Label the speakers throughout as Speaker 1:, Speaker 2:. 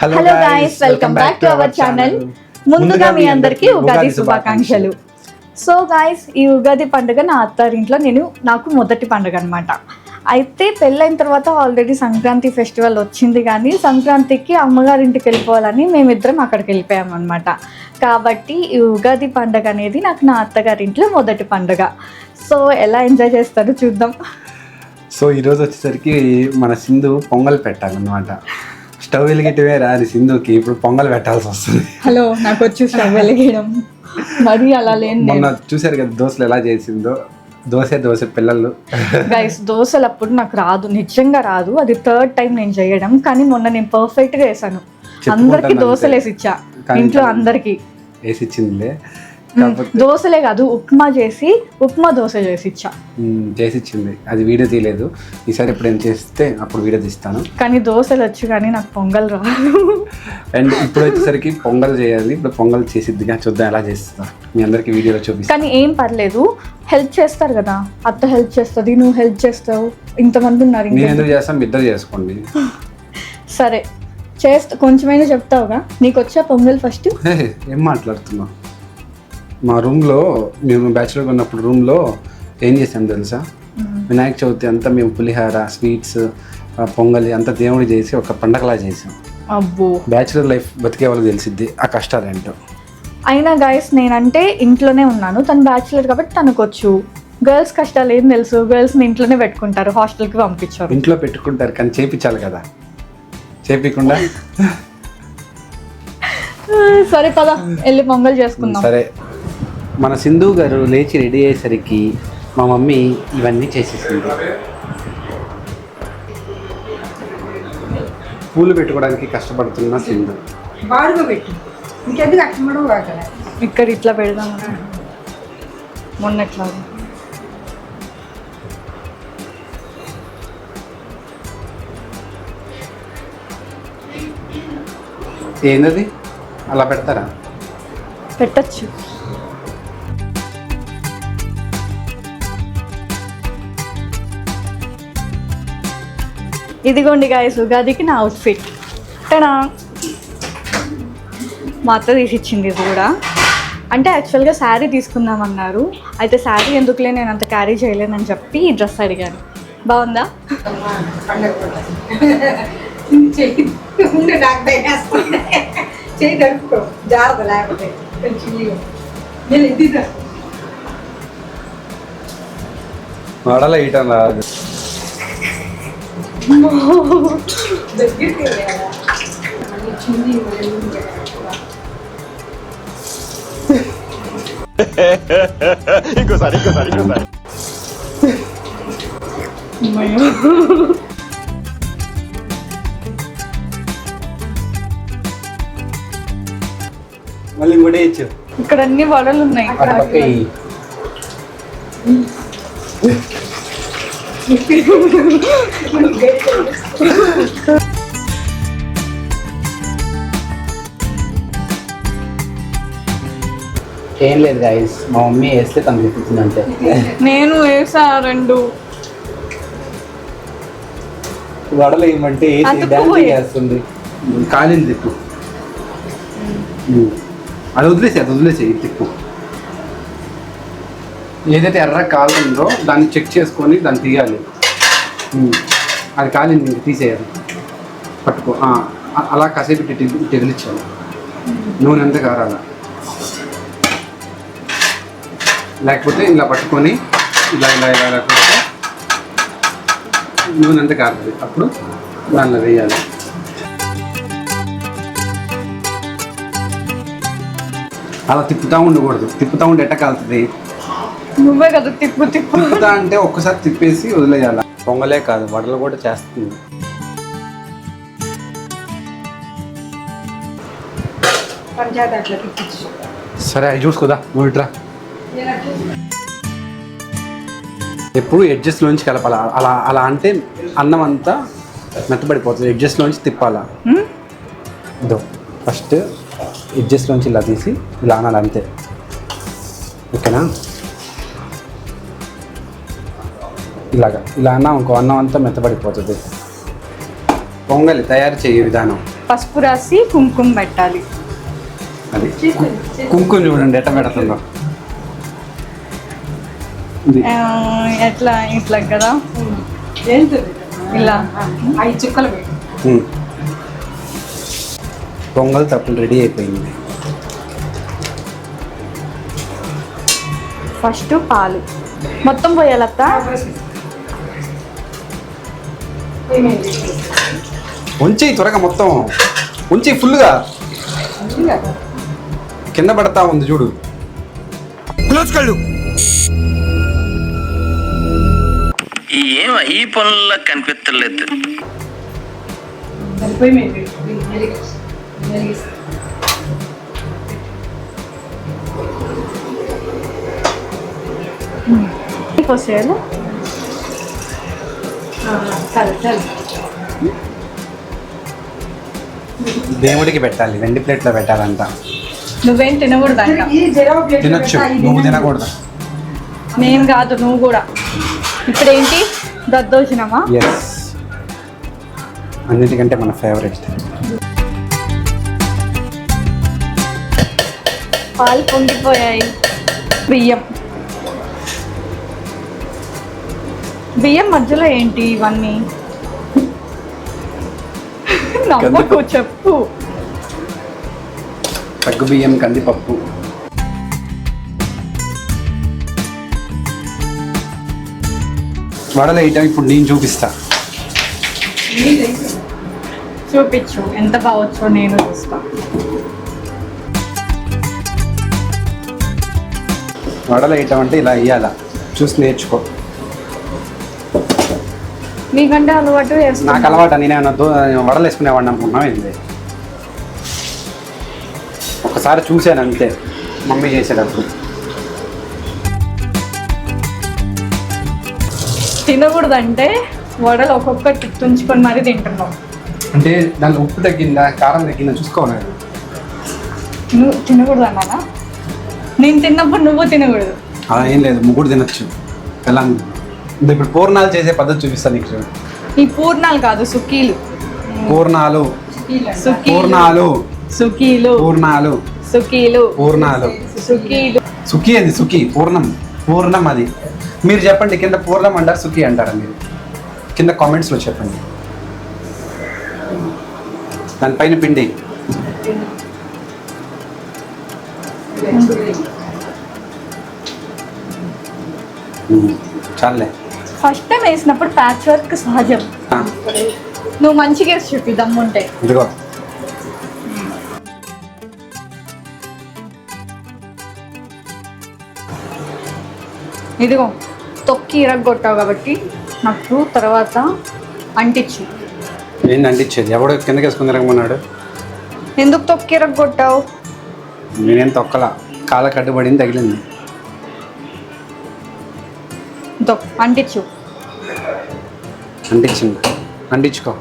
Speaker 1: Hello guys welcome back to our channel ముందుగా మీ అందరికీ ఉగాది శుభాకాంక్షలు. సో గాయస్ ఈ ఉగాది పండుగ నా అత్తారింట్లో నేను నాకు మొదటి పండుగ అనమాట అయితే పెళ్ళైన తర్వాత ఆల్రెడీ సంక్రాంతి ఫెస్టివల్ వచ్చింది కానీ సంక్రాంతికి అమ్మగారింటికి వెళ్ళిపోవాలని మేమిద్దరం అక్కడికి వెళ్ళిపోయాం అనమాట కాబట్టి ఈ ఉగాది పండుగ అనేది నాకు నా అత్తగారింట్లో మొదటి పండుగ. సో ఎలా ఎంజాయ్ చేస్తారో చూద్దాం.
Speaker 2: సో ఈరోజు వచ్చేసరికి మన సింధు పొంగల్ పెట్టాలన్నమాట. స్టవ్ వెలిగేటివే రాని సింధుకి. ఇప్పుడు పొంగల్ పెట్టాల్సి వస్తుంది.
Speaker 1: హలో నాకు వచ్చి స్టవ్ వెలిగేయడం. మరీ అలా లేని
Speaker 2: మొన్న చూశారు కదా దోశలు ఎలా చేసిందో. దోశ దోశ పిల్లలు.
Speaker 1: గైస్ దోశలు అప్పుడు నాకు రాదు నిజంగా రాదు. అది థర్డ్ టైం నేను చేయడం కానీ మొన్న నేను పర్ఫెక్ట్గా వేసాను. అందరికి దోశలు. వేసి ఇచ్చా. ఇంట్లో అందరికి.
Speaker 2: వేసి ఇచ్చిందిలే.
Speaker 1: దోశలే కాదు ఉప్మా చేసి ఉప్మా దోశ చేసి ఇచ్చా
Speaker 2: చేసి ఇచ్చింది అది వీడియో తీయలేదు. ఈసారి ఎప్పుడైనా చేస్తే అప్పుడు వీడియో తీస్తాను.
Speaker 1: కానీ దోశలు వచ్చు కానీ నాకు పొంగల్ రాదు.
Speaker 2: అండ్ ఇప్పుడు వచ్చేసరికి పొంగల్ చేయాలి. ఇప్పుడు పొంగల్ చేసిద్దిగా చూద్దాం ఎలా చేస్తా. మీ అందరికి వీడియోలో చూపిస్తాను
Speaker 1: కానీ ఏం పర్లేదు. హెల్ప్ చేస్తారు కదా. అత్త హెల్ప్ చేస్తుంది నువ్వు హెల్ప్ చేస్తావు. ఇంతమంది ఉన్నారు
Speaker 2: నేను ఎందుకు చేస్తాను మీ ఇద్దరు చేసుకోండి.
Speaker 1: సరే. చేస్తా కొంచెమైనా చెప్తావుగా? నీకు వచ్చా పొంగల్ ఫస్ట్?
Speaker 2: ఏం మాట్లాడుతున్నావు? మా రూమ్లో మేము బ్యాచులర్గా ఉన్నప్పుడు రూమ్లో ఏం చేసాం తెలుసా? వినాయక చవితి అంతా మేము పులిహార స్వీట్స్ పొంగలి అంతా దేవుడి చేసి ఒక పండగలా చేసాం
Speaker 1: అబ్బో.
Speaker 2: బ్యాచులర్ లైఫ్ బతికే వాళ్ళకి తెలిసిద్ది ఆ కష్టాలు ఏంటో
Speaker 1: అయినా గైస్ నేనంటే ఇంట్లోనే ఉన్నాను. తను బ్యాచులర్ కాబట్టి తనకు వచ్చు గర్ల్స్ కష్టాలు ఏం తెలుసు? గర్ల్స్ని ఇంట్లోనే పెట్టుకుంటారు. హాస్టల్కి పంపించారు.
Speaker 2: ఇంట్లో పెట్టుకుంటారు కానీ చేపించాలి కదా. చేపించకుండా?
Speaker 1: సరే పద వెళ్ళి పొంగల్ చేసుకుందాం.
Speaker 2: సరే. మన సింధు గారు లేచి రెడీ అయ్యేసరికి మా మమ్మీ ఇవన్నీ చేసేసింది. పూలు పెట్టుకోవడానికి కష్టపడుతున్న సింధు.
Speaker 3: బాడుగా పెట్టు. ఇంకెందుకు అక్షమడం వాకలే
Speaker 1: ఇక్కడ ఇట్లా పెడదాం. మొన్న ఎట్లా?
Speaker 2: ఏందది? అలా పెడతారా?
Speaker 1: పెట్టచ్చు. ఇదిగోండి గాయస్ ఉగాదికి నా అవుట్ఫిట్ టనా మా అత్త తీసిచ్చింది ఇది కూడా. అంటే యాక్చువల్గా శారీ తీసుకుందామన్నారు అయితే శారీ ఎందుకులే నేను అంత క్యారీ చేయలేనని చెప్పి ఈ డ్రెస్ అడిగాను. బాగుందా?
Speaker 3: దడుపుకో జాగ్రత్త లేకపోతే. నేను ఇది దా.
Speaker 2: వడల ఈటం రాదు
Speaker 3: దగ్గరికి వెళ్ళాలా? మళ్ళీ చిన్ని మళ్ళీ ఉంది కదా.
Speaker 4: ఇంకోసారి ఇంకోసారి ఇంకోసారి
Speaker 2: మళ్ళీ ఇంకోటి ఇచ్చు
Speaker 1: ఇక్కడ అన్ని వడలు ఉన్నాయి.
Speaker 2: ఏం లేదు గాయస్ మా మమ్మీ వేస్తే తను తిప్పుతుంది అంతే
Speaker 1: నేను వేసా రెండు.
Speaker 2: వడలు ఏమంటే చేస్తుంది. కాలింది తిప్పు. అది వదిలేసి అది వదిలేసి తిప్పు ఏదైతే ఎర్ర కాలుందో దాన్ని చెక్ చేసుకొని దాన్ని తీయాలి. అది కాలింది ఇంక తీసేయాలి పట్టుకో. అలా కసేపెట్టి ఇటు నూనె అంతా కారాల. లేకపోతే ఇలా పట్టుకొని ఇలా ఇలా ఇలా ఇలా నూనె అంతా కారుతుంది. అప్పుడు దానిలో వేయాలి. అలా తిప్పుతూ ఉండకూడదు. తిప్పుతూ ఉంటే ఎట్ట కాలుతుంది?
Speaker 1: నువ్వే కదా తిప్పు తిప్పు.
Speaker 2: తిప్పుతా అంటే ఒక్కసారి తిప్పేసి వదిలేయాలి? పొంగలే కాదు వడలు కూడా చేస్తుంది.
Speaker 3: పంచాయతీ అట్లా తిప్పించు
Speaker 2: సరే అవి చూసుకోదా? నువ్వు ఇట్రా. ఎప్పుడు ఎడ్జెస్ లోంచి కలపాలి? అలా అలా అంటే అన్నం అంతా మెత్తబడిపోతుంది. ఎడ్జెస్ లోంచి తిప్పాలా? ఇదో ఫస్ట్ ఎడ్జెస్ లోంచి ఇలా తీసి ఇలా అనాలి అంతే. ఓకేనా? ఇలాగా. ఇలా అన్నా ఇంకో అన్నం అంతా మెత్తబడిపోతుంది. పొంగలి తయారు చేయ విధానం.
Speaker 1: పసుపు రాసి కుంకుమ పెట్టాలి.
Speaker 2: అది. కుంకుమ చూడండి ఎట్ట పెడుతుందో.
Speaker 1: ఎట్లా ఇట్లా కదా? ఇలా.
Speaker 3: ఐదు చుక్కలు.
Speaker 2: పొంగల్ తప్పులు రెడీ అయిపోయింది.
Speaker 1: ఫస్ట్ పాలు. మొత్తం పోయాలత్త
Speaker 2: ఉంచి త్వరగా మొత్తం ఉంచి ఫుల్గా
Speaker 3: ఇంకా
Speaker 2: కింద పడతా ఉంది చూడు.
Speaker 5: ఏం ఈ పనుల్లో కనిపించలేదు
Speaker 2: దేవుడికి పెట్టాలి వెండి ప్లేట్లో పెట్టాలంట.
Speaker 1: నువ్వేం
Speaker 3: ప్లేట్
Speaker 2: తినొచ్చు నువ్వు. తినకూడదు.
Speaker 1: నేను కాదు నువ్వు కూడా. ఇప్పుడు ఏంటి దద్దోజనమా?
Speaker 2: ఎస్ అన్నిటికంటే మన ఫేవరెట్
Speaker 1: పాలు పొంగిపోయాయి. బియ్యం. బియ్యం మధ్యలో ఏంటి ఇవన్నీ? నమ్మకు చెప్పు.
Speaker 2: తగ్గు బియ్యం కందిపప్పు. వడలు వేయటం ఇప్పుడు నేను చూపిస్తా.
Speaker 1: చూపించు ఎంత బాగొచ్చో నేను చూస్తా.
Speaker 2: వడలు వేయటం అంటే ఇలా వేయాల చూసి నేర్చుకో.
Speaker 1: మీకంటే అలవాటు
Speaker 2: నాకు అలవాటు? నేనేమన్నా వడలు వేసుకునేవాడిని అనుకున్నావు ఏంది? ఒకసారి చూశాను అంతే. మమ్మీ చేసేటప్పుడు.
Speaker 1: తినకూడదంటే వడలు ఒక్కొక్కటి తుంచుకొని మరీ తింటున్నావు.
Speaker 2: అంటే దాంట్లో ఉప్పు తగ్గిందా కారం తగ్గిందా చూసుకోవాలి
Speaker 1: నువ్వు తినకూడదు అన్నానా నేను తిన్నప్పుడు నువ్వు తినకూడదు.
Speaker 2: అలా ఏం లేదు ముగ్గురు తినొచ్చు. ఎలా ఇప్పుడు పూర్ణాలు చేసే పద్ధతి చూపిస్తాను నీకు
Speaker 1: ఈ పూర్ణాలు కాదు సుకీలు.
Speaker 2: పూర్ణాలు. పూర్ణాలు.
Speaker 1: సుకీలు.
Speaker 2: పూర్ణాలు.
Speaker 1: సుకీలు.
Speaker 2: పూర్ణాలు.
Speaker 1: సుకీలు.
Speaker 2: సుఖి అది సుఖి పూర్ణం. పూర్ణం అది. మీరు చెప్పండి కింద పూర్ణం అంటారు సుఖి అంటారా మీరు? కింద కామెంట్స్లో చెప్పండి. దానిపైన పిండి. చాలులే
Speaker 1: ఫస్ట్ టైం వేసినప్పుడు ప్యాచ్ వర్క్ సహజం. నువ్వు మంచిగా వేసి చెప్పి దమ్ముంటే.
Speaker 2: ఇదిగో.
Speaker 1: ఇదిగో తొక్కి ఇరగొట్టావు కాబట్టి నాకు తర్వాత అంటించు.
Speaker 2: ఏంది అంటించేది? ఎవడో కిందకి వేసుకుని తిరగమన్నాడు?
Speaker 1: ఎందుకు తొక్కి ఇరగొట్టావు
Speaker 2: నేనేం తొక్కల. కాళ్ళ కట్టుబడింది తగిలింది.
Speaker 1: అంటించు.
Speaker 2: అంటించింది. అంటించుకో.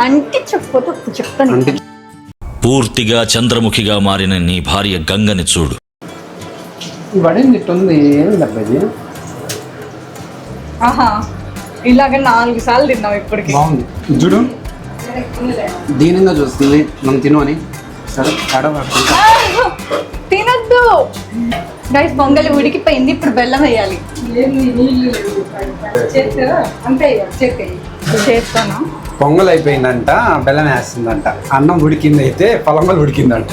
Speaker 1: అంటించకపోతే చెప్తాను.
Speaker 2: అంటించు.
Speaker 6: పూర్తిగా చంద్రముఖిగా మారిన నీ భార్య గంగని చూడు.
Speaker 2: పడింది ఇట్టుంది ఏంది అబ్బాయి
Speaker 1: ఆహా ఇలాగ నాలుగు సార్లు తిన్నావు ఇప్పటికి.
Speaker 2: బాగుంది. చూడు. దీనంగా చూస్తుంది. మనం తిను అని. సరే
Speaker 1: తినద్దు. గైస్ పొంగలి ఉడికిపోయింది. ఇప్పుడు బెల్లం వేయాలి. చేస్తాను.
Speaker 2: పొంగల్ అయిపోయిందంట బెల్లం వేస్తుందంట. అన్నం ఉడికింది అయితే పొలంగల్ ఉడికిందంట.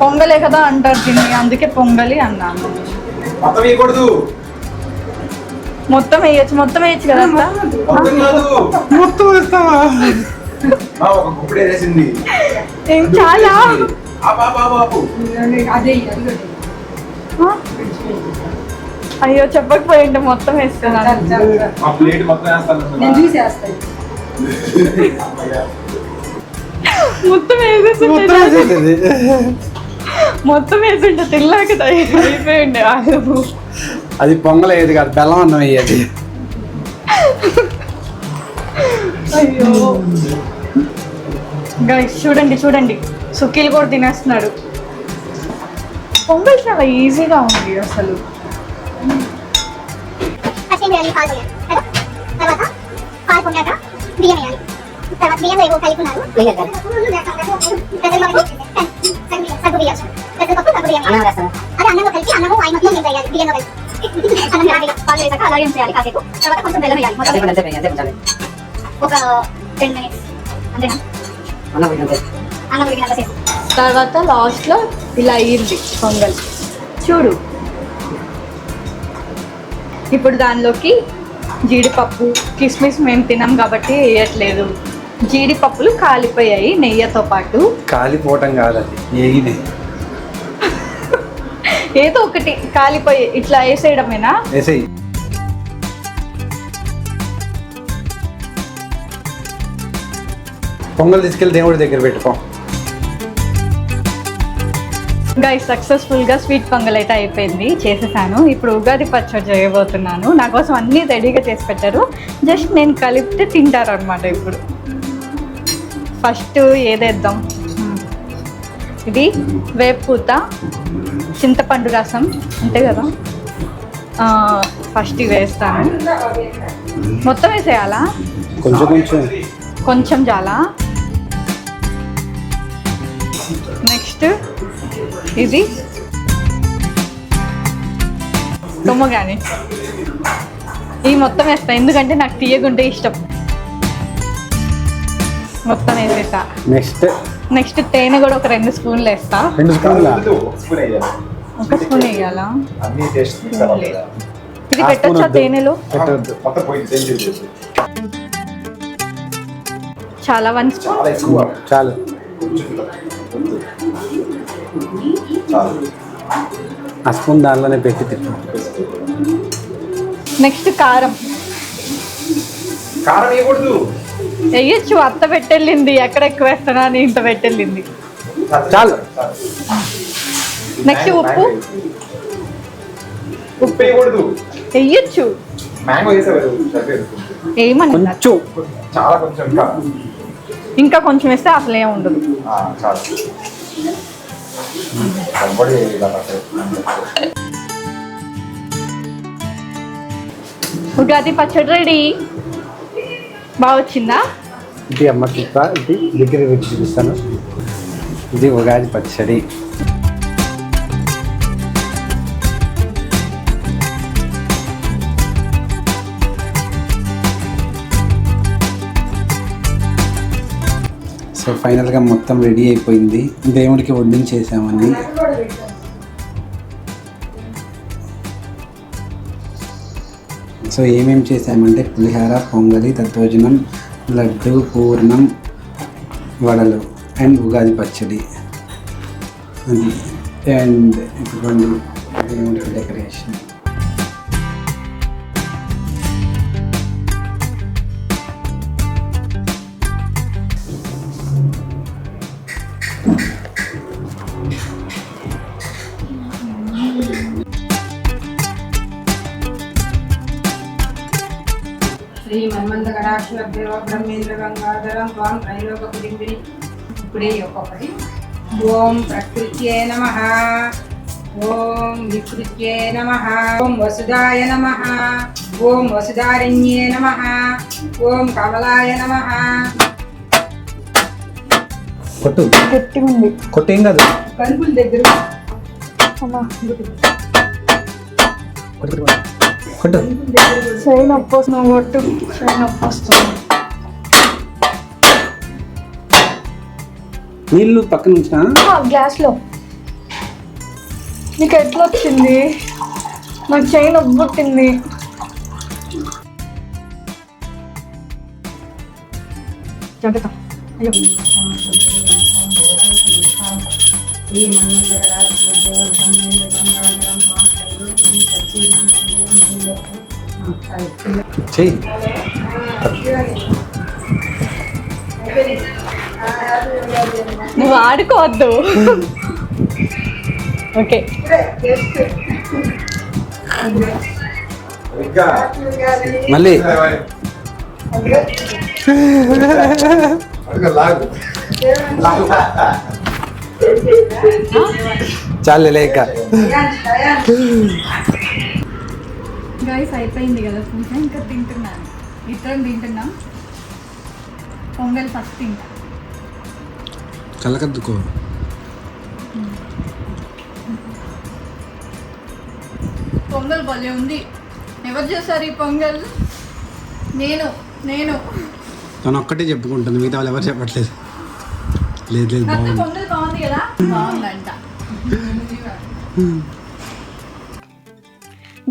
Speaker 1: పొంగలే కదా అంటారు దీన్ని అందుకే పొంగలి అన్నాను.
Speaker 2: మొత్తం వేయకూడదు.
Speaker 1: మొత్తం వేయచ్చు మొత్తం వేయచ్చు కదా?
Speaker 2: మొత్తం వేస్తావా
Speaker 1: చాలా
Speaker 3: అదే?
Speaker 1: అయ్యో చెప్పకపోయింటే మొత్తం
Speaker 2: ప్లేట్ మొత్తం
Speaker 3: చూసేస్తాను
Speaker 1: మొత్తం వేసింటే తిల్లాక అయిపోయింది
Speaker 2: అది పొంగల్ అయ్యేది కాదు బెల్లం అన్నం అయ్యేది.
Speaker 1: అయ్యో. గైస్ చూడండి చూడండి. సుఖీలు కూడా తినేస్తున్నాడు. పొంగల్ చాలా ఈజీగా ఉంది అసలు.
Speaker 7: చేయాలి. పాలు తర్వాత పాలు పొంగాక బియ్యం వేయాలి. తర్వాత బియ్యం ఏవో కలుపుకున్నారు. పెసరపప్పు సగ్గు బియ్యం. పెసరపప్పు సగ్గు బియ్యం. అది అన్నంలో కలిపి అన్నము ఆయి మొత్తం నీళ్ళు వేయాలి బియ్యంలో కలిపి. అన్నం వేయాలి పాలు వేసాక అలాగే ఉంచేయాలి కాసేపు. తర్వాత కొంచెం బెల్లం వేయాలి. మొత్తం ఒక టెన్ మినిట్స్. అంతేనా? అన్నం ఉడికినంత సేపు.
Speaker 1: తర్వాత లాస్ట్లో ఇలా అయ్యింది పొంగల్. చూడు. ఇప్పుడు దానిలోకి జీడిపప్పు కిస్మిస్ మేము తినాం కాబట్టి వేయట్లేదు. జీడిపప్పులు కాలిపోయాయి నెయ్యితో పాటు.
Speaker 2: కాలిపోవటం కాదు అది ఏది
Speaker 1: ఏదో ఒకటి కాలిపోయి ఇట్లా వేసేయడమేనా?
Speaker 2: వేసేయి. పొంగల్ తీసుకెళ్ళి దేవుడి దగ్గర పెట్టుకో
Speaker 1: గై సక్సెస్ఫుల్గా స్వీట్ పొంగల్ అయితే అయిపోయింది. చేసేసాను. ఇప్పుడు ఉగాది పచ్చడి చేయబోతున్నాను. నా కోసం అన్నీ రెడీగా చేసి పెట్టారు. జస్ట్ నేను కలిపితే తింటారు అనమాట ఇప్పుడు. ఫస్ట్ ఏదేద్దాం. ఇది వేపూత చింతపండు రసం అంతే కదా? ఫస్ట్ ఇవి వేస్తాను. మొత్తం వేసేయాలా?
Speaker 2: కొంచెం కొంచెం.
Speaker 1: చాలా ఇది? కానీ ఈ మొత్తం వేస్తా. ఎందుకంటే నాకు తీయగుంటే ఇష్టం. మొత్తం వేసేసా
Speaker 2: నెక్స్ట్.
Speaker 1: నెక్స్ట్ తేనె కూడా ఒక రెండు స్పూన్లు వేస్తా.
Speaker 2: రెండు స్పూన్ల?
Speaker 1: ఒక స్పూన్ వేయాలా?
Speaker 4: అన్ని టేస్ట్
Speaker 1: ఇది పెట్టొచ్చా. తేనెలో? చాలా వన్ స్పూన్.
Speaker 4: చాలు
Speaker 2: ఆ స్పూన్ దానిలోనే పెట్టి తిట్టు
Speaker 1: నెక్స్ట్ కారం.
Speaker 4: కారం వేయకూడదు.
Speaker 1: వేయచ్చు అత్త పెట్టెళ్ళింది ఎక్కడ ఎక్కువ వేస్తానా అని ఇంత పెట్టెళ్ళింది.
Speaker 2: చాలు.
Speaker 1: నెక్స్ట్ ఉప్పు.
Speaker 4: ఉప్పు వేయకూడదు.
Speaker 1: వేయచ్చు.
Speaker 4: మ్యాంగో
Speaker 2: కొంచెం.
Speaker 4: చాలా కొంచెం ఇంకా.
Speaker 1: ఇంకా కొంచెం వేస్తే అసలు ఏం ఉండదు.
Speaker 4: ఆ, చాలు. కనబడి.
Speaker 1: ఉగాది పచ్చడి రెడీ? బాగా వచ్చిందా?
Speaker 2: ఇది అమ్మ ఇది దగ్గర చూపిస్తాను. ఇది ఉగాది పచ్చడి. సో ఫైనల్గా మొత్తం రెడీ అయిపోయింది. దేవుడికి వడ్డించేసామని సో ఏమేం చేసామంటే పులిహార పొంగలి తత్వజనం లడ్డు పూర్ణం వడలు అండ్ ఉగాది పచ్చడి. అండ్ ఇటువంటి దేవుడికి డెకరేషన్.
Speaker 3: గణాక్షరదేవ బ్రహ్మేంద్ర గంగాధరం త్వాం త్రైలోక కుటుంబిని ఇప్పుడే ఒక్కొక్కటి ఓం ప్రకృత్యే నమ. ఓం వికృత్యే నమ. ఓం వసుదాయ నమ. ఓం వసుధారణ్యే నమ. ఓం కమలాయ నమ.
Speaker 2: కొట్టు.
Speaker 1: గట్టిగా ఉంది
Speaker 2: కొట్టేం కాదు.
Speaker 3: కనుపుల దగ్గర
Speaker 1: అమ్మా
Speaker 2: కొట్టు.
Speaker 1: నొప్పి వస్తుంది కొట్టు చేయి నొప్పి వస్తుంది
Speaker 2: నీళ్ళు పక్కన ఉంచినా?
Speaker 1: ఆ, గ్లాస్లో. నీకు ఎట్లా వచ్చింది? నాకు చేయి నొప్పి పుట్టింది జాగ్రత్త. అయ్యో.
Speaker 3: కుటుంబిని
Speaker 2: చెయ్యి.
Speaker 1: నువ్వు ఆడుకోవద్దు. ఓకే.
Speaker 2: మళ్ళీ. చాలు లేక
Speaker 1: గైస్ అయిపోయింది కదా పూజ ఇంకా తింటున్నాను ఇద్దరం తింటున్నాం. పొంగల్ ఫస్ట్ ఇంకా
Speaker 2: కలకద్దుకో
Speaker 1: పొంగల్ భలే ఉంది. ఎవరు చేశారు ఈ పొంగల్? నేను నేను.
Speaker 2: తను ఒక్కటే చెప్పుకుంటుంది. మిగతా వాళ్ళు ఎవరు చెప్పట్లేదు. లేదు లేదు
Speaker 1: పొంగల్ బాగుంది కదా? బాగుందంట.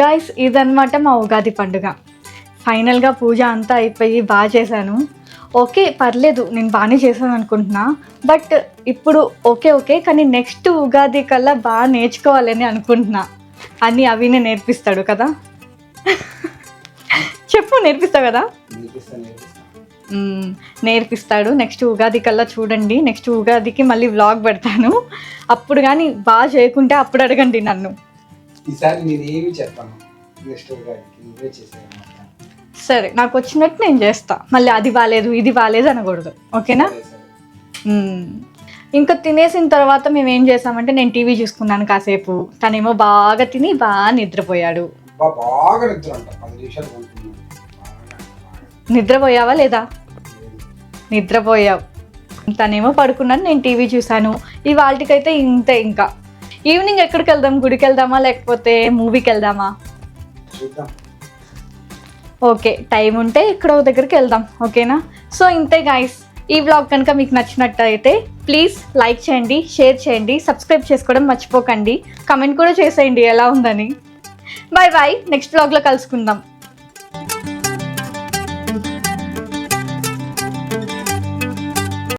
Speaker 1: గాయస్ ఇదన్నమాట మా ఉగాది పండుగ. ఫైనల్గా పూజ అంతా అయిపోయి బాగా చేశాను. ఓకే పర్లేదు నేను బాగానే చేశాను అనుకుంటున్నా. బట్ ఇప్పుడు ఓకే ఓకే కానీ నెక్స్ట్ ఉగాది కల్లా బాగా నేర్చుకోవాలని అనుకుంటున్నా. అని అవినే నేర్పిస్తాడు కదా? చెప్పు నేర్పిస్తావు కదా. నేర్పిస్తాడు. నెక్స్ట్ ఉగాది కల్లా చూడండి. నెక్స్ట్ ఉగాదికి మళ్ళీ వ్లాగ్ పెడతాను. అప్పుడు కానీ బాగా చేయకుంటే అప్పుడు అడగండి నన్ను.
Speaker 2: ఈసారి నేను ఏమి చెప్పాను నువ్వే చేసేది
Speaker 1: సరే నాకు వచ్చినట్టు నేను చేస్తా. మళ్ళీ అది బాగాలేదు ఇది బాగాలేదు అనకూడదు. ఓకేనా. ఇంకా తినేసిన తర్వాత మేము ఏం చేసామంటే నేను టీవీ చూసుకున్నాను కాసేపు. తనేమో బాగా తిని బాగా నిద్రపోయాడు.
Speaker 2: బాగా నిద్ర అంట పది నిమిషాలు కొంటున్నాను
Speaker 1: నిద్రపోయావా లేదా? నిద్రపోయావు. తనేమో పడుకున్నాను నేను టీవీ చూశాను. ఇవాళకైతే ఇంతే ఇంకా. ఈవినింగ్ ఎక్కడికి వెళ్దాం గుడికి వెళ్దామా లేకపోతే మూవీకి వెళ్దామా ఓకే టైం ఉంటే ఇక్కడ దగ్గరికి వెళ్దాం ఓకేనా? సో ఇంతే గాయస్ ఈ బ్లాగ్ కనుక మీకు నచ్చినట్టయితే ప్లీజ్ లైక్ చేయండి షేర్ చేయండి సబ్స్క్రైబ్ చేసుకోవడం మర్చిపోకండి. కమెంట్ కూడా చేసేయండి ఎలా ఉందని. బాయ్ బాయ్ నెక్స్ట్ బ్లాగ్లో కలుసుకుందాం.